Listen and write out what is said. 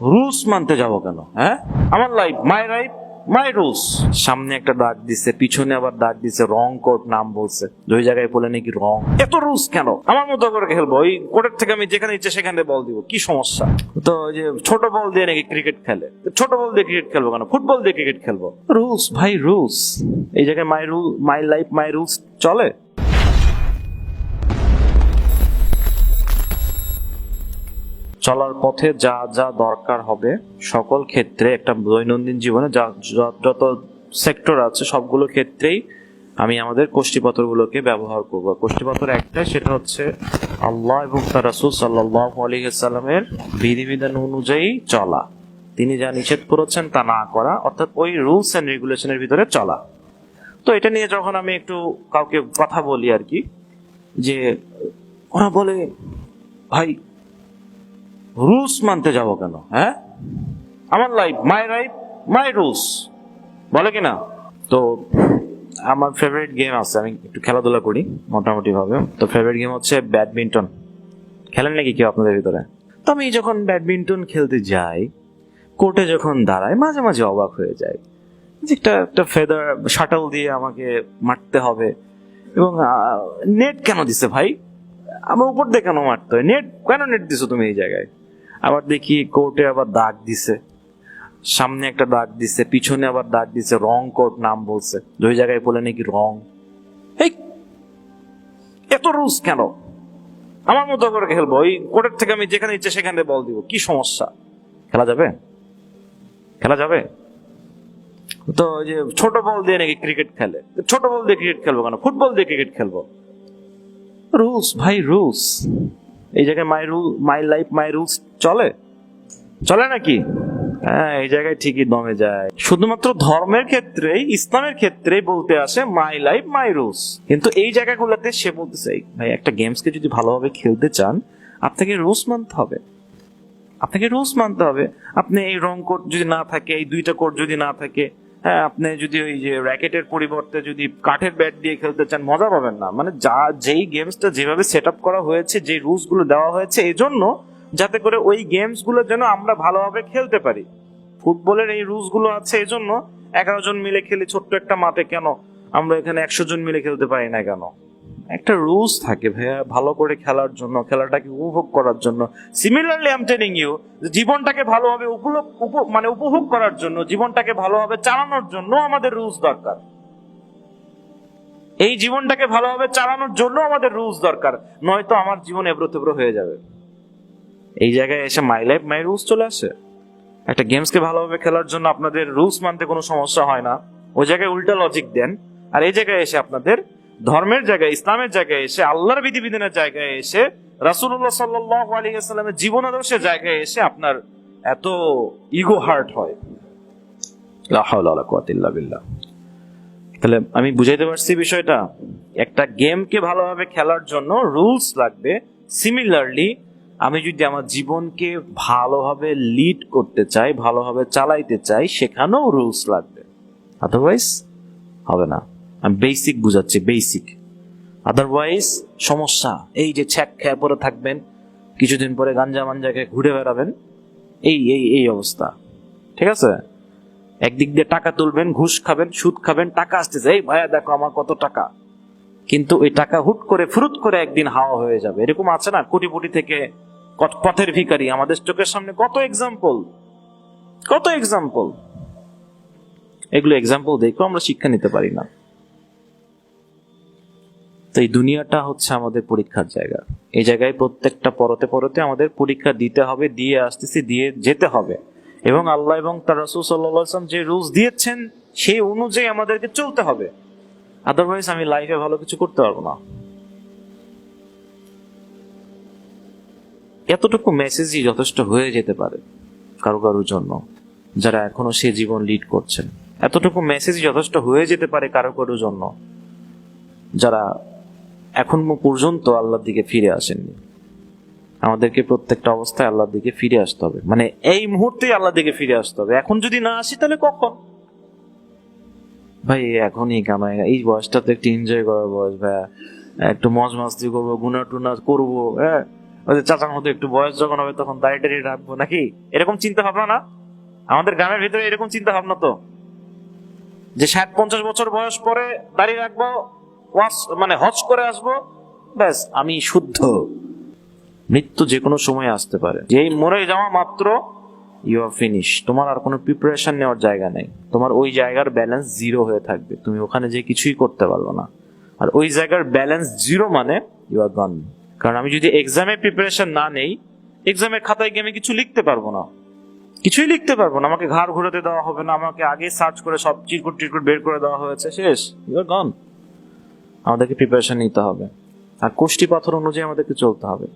Rules মানতে যাব কেন হ্যাঁ? আমার life my life my rules সামনে একটা দাগ দিছে, পিছনে আবার দাগ দিছে রং কোড নাম বলছে। দুই জায়গায় বলে নাকি রং এত রুলস কেন? আমার মতো করে খেলব, ওই কোর্টের থেকে আমি যেখানে ইচ্ছে সেখানে বল দিব, কি সমস্যা? তো ওই যে ছোট বল দিয়ে নাকি ক্রিকেট খেলে। ছোট বল দিয়ে ক্রিকেট খেলব কেন? ফুটবল দিয়ে ক্রিকেট খেলব। রুলস ভাই রুলস এই জায়গায় my rule my life my rules চলে? চলার পথে যা যা দরকার হবে, সকল ক্ষেত্রে একটা দৈনন্দিন জীবনে যা যত সেক্টর আছে, সবগুলো ক্ষেত্রেই আমি আমাদের কোষ্ঠীপত্রগুলোকে ব্যবহার করব। কোষ্ঠীপত্র একটাই, সেটা হচ্ছে আল্লাহ এবং তার রাসূল সাল্লামের বিধিবিধান অনুযায়ী চলা। তিনি যা নিষেধ করেছেন তা না করা, অর্থাৎ ওই রুলস অ্যান্ড রেগুলেশনের ভিতরে চলা। তো এটা নিয়ে যখন আমি একটু কাউকে কথা বলি আর কি, যে ওরা বলে, ভাই রুলস মানতে যাব কেন হ্যাঁ? আমার life my life my rules বলে কি না? তো আমার ফেভারিট গেম আছে, আমি একটু খেলাধুলা করি মোটামুটি ভাবে তো ফেভারিট গেম হচ্ছে ব্যাডমিন্টন। খেলেন নাকি কেউ আপনাদের ভিতরে? তো আমি যখন ব্যাডমিন্টন খেলতে যাই, কোর্টে যখন দাঁড়াই, মাঝে মাঝে অবাক হয়ে যায় যে একটা একটা ফেদার শাটল দিয়ে আমাকে মারতে হবে। এবং নেট কেন দিছে ভাই? আমার উপর দিয়ে কেন মারতে হয়? নেট কেন নেট দিছো তুমি এই জায়গায়? আবার দেখি কোর্টে আবার দাগ দিছে। সামনে একটা দাগ দিছে, পিছনে আবার দাগ দিছে, রং কোর্ট নাম বলছে। দুই জায়গায় বলে নাকি রং। এত রুলস কেন? আমার মতো করে খেলব। ওই কোর্টের থেকে আমি যেখানে ইচ্ছে সেখানে বল দিব। কি সমস্যা? খেলা যাবে? খেলা যাবে? তো ওই যে ছোট বল দিয়ে নাকি ক্রিকেট খেলে। ছোট বল দিয়ে ক্রিকেট খেলব কেন? ফুটবল দিয়ে ক্রিকেট খেলব। রুলস ভাই রুলস এই জায়গায় my rule my life my rules চলে? চলে নাকি? হ্যাঁ এই জায়গায় ঠিকই দমে যায়। শুধুমাত্র ধর্মের ক্ষেত্রেই, ইসলামের ক্ষেত্রেই বলতে আসে মাই লাইফ মাই রুলস কিন্তু এই জায়গাগুলোতে সে বলতেছে, "এই ভাই, একটা গেমসকে যদি ভালোভাবে খেলতে চান, আপনাকে রুলস মানতে হবে। আপনাকে রুলস মানতে হবে। আপনি এই রং কোড যদি না থাকে, এই দুইটা কোড যদি না থাকে হ্যাঁ আপনি যদি ওই যে র্যাকেটের পরিবর্তে যদি কাঠের ব্যাট দিয়ে খেলতে চান, মজা পাবেন না। মানে যা, যেই গেমসটা যেভাবে সেট করা হয়েছে যে রুলসগুলো দেওয়া হয়েছে এই জন্য যাতে করে ওই গেমসগুলো যেন আমরা ভালোভাবে খেলতে পারি। ফুটবলের এই রুলসগুলো আছে এই জন্য এগারো জন মিলে খেলি, ছোট্ট একটা মাঠে কেন আমরা এখানে একশো জন মিলে খেলতে পারি না কেন? একটা রুলস থাকে ভাইয়া, ভালো করে খেলার জন্য, খেলাটাকে উপভোগ করার জন্য। সিমিলারলি আম টেলিং ইউ জীবনটাকে ভালোভাবে মানে উপভোগ করার জন্য, জীবনটাকে ভালোভাবে চালানোর জন্য আমাদের রুলস দরকার। এই জীবনটাকে ভালোভাবে চালানোর জন্য আমাদের রুলস দরকার, নয়তো আমার জীবন এবড়ো হয়ে যাবে। এই জায়গায় এসে মাই লাইফ মাই রুলস চলে আসে। একটা গেমসকে ভালোভাবে খেলার জন্য আপনাদের রুলস মানতে কোনো সমস্যা হয় না। ওই জায়গায় উল্টা লজিক দেন, আর এই জায়গায় এসে আপনাদের ধর্মের জায়গায়, ইসলামের জায়গায় এসে, আল্লাহর বিধিবিধানের জায়গায় এসে রাসুল্লাহ সাল্লাহ আলী আসসালামের জীবন আদর্শের জায়গায় এসে আপনার এত ইগো হার্ট হয়। তাহলে আমি বুঝাইতে পারছি বিষয়টা। একটা গেমকে ভালোভাবে খেলার জন্য রুলস লাগবে। সিমিলারলি আমি যদি আমার জীবনকে ভালোভাবে লিড করতে চাই, ভালোভাবে চালাইতে চাই, সেখানেও রুলস লাগবে। আদারওয়াইজ হবে না। আমি বেসিক বুঝাচ্ছি বেসিক আদারওয়াইজ সমস্যা, এই যে ছ্যাক খেয়ে পরে থাকবেন, কিছুদিন পরে গাঞ্জা মাঞ্জাকে ঘুরে বেড়াবেন, এই এই এই অবস্থা। ঠিক আছে? একদিক দিয়ে টাকা তুলবেন, ঘুষ খাবেন, সুদ খাবেন, টাকা আসতেছে এই ভাইয়া, দেখো আমার কত টাকা। কিন্তু ওই টাকা হুট করে, ফুরুত করে একদিন হাওয়া হয়ে যাবে। এরকম আছে না কোটিপটি থেকে কত- পথের ভিখারি। আমাদের চোখের সামনে কত এক্সাম্পল কত এক্সাম্পল এগুলো এক্সাম্পল দেখো আমরা শিক্ষা নিতে পারি না। তো এই দুনিয়াটা হচ্ছে আমাদের পরীক্ষার জায়গা। এই জায়গায় প্রত্যেকটা পরতে পরতে আমাদের পরীক্ষা দিতে হবে, দিয়ে আসতেছি, দিয়ে যেতে হবে। এবং আল্লাহ এবং তার রসুল সাল্লাম যে রুলস দিয়েছেন, সেই অনুযায়ী আমাদেরকে চলতে হবে। আদারওয়াইজ আমি লাইফে ভালো কিছু করতে পারব না। এতটুকু মেসেজই যথেষ্ট হয়ে যেতে পারে কারও কারোর জন্য, যারা এখনও সে জীবন লিড করছেন। এতটুকু মেসেজই যথেষ্ট হয়ে যেতে পারে কারও কারোর জন্য, যারা এখন পর্যন্ত আল্লাহর দিকে ফিরে আসেননি। আমাদেরকে প্রত্যেকটা অবস্থায় আল্লাহর দিকে ফিরে আসতে হবে। মানে এই মুহূর্তেই আল্লাহর দিকে ফিরে আসতে হবে। এখন যদি না আসি, তাহলে কখন? ভাই, এখনই কেন এই বয়সটা তো একটু এনজয় করার বয়স ভাই একটু মজ মাস্তি করব গুনা টুনা করব হ্যাঁ? চাচার মতো একটু বয়স যখন হবে, তখন দাড়ি টাড়ি রাখব নাকি? এরকম চিন্তা ভাবনা না? আমাদের গ্রামের ভিতরে এরকম চিন্তা ভাবনা তো। যে ষাট পঞ্চাশ বছর বয়স পরে দাঁড়িয়ে রাখব মানে হজ করে আসব, ব্যাস, আমি শুদ্ধ। মৃত্যু যে কোনো সময় আসতে পারে। যেই মরে যাওয়া মাত্র ইউ আর ফিনিশ তোমার আর কোনো প্রিপারেশন নেওয়ার জায়গা নেই। তোমার ওই জায়গার ব্যালেন্স জিরো হয়ে থাকবে। তুমি ওখানে যে কিছুই করতে পারবে না। আর ওই জায়গার ব্যালেন্স জিরো মানে ইউ আর গন কারণ আমি যদি এক্সামে প্রিপারেশন না নেই এক্সামের খাতায় গিয়ে আমি কিছু লিখতে পারব না। কিছুই লিখতে পারব না। আমাকে ঘাড় ঘুরাতে দেওয়া হবে না। আমাকে আগে সার্চ করে সব চিরকুট টিরকুট বের করে দেওয়া হয়েছে। শেষ ইউ আর গন আমাদেরকে প্রিপারেশন নিতে হবে। আর কোষ্টি পাথর অনুযায়ী আমাদেরকে চলতে হবে।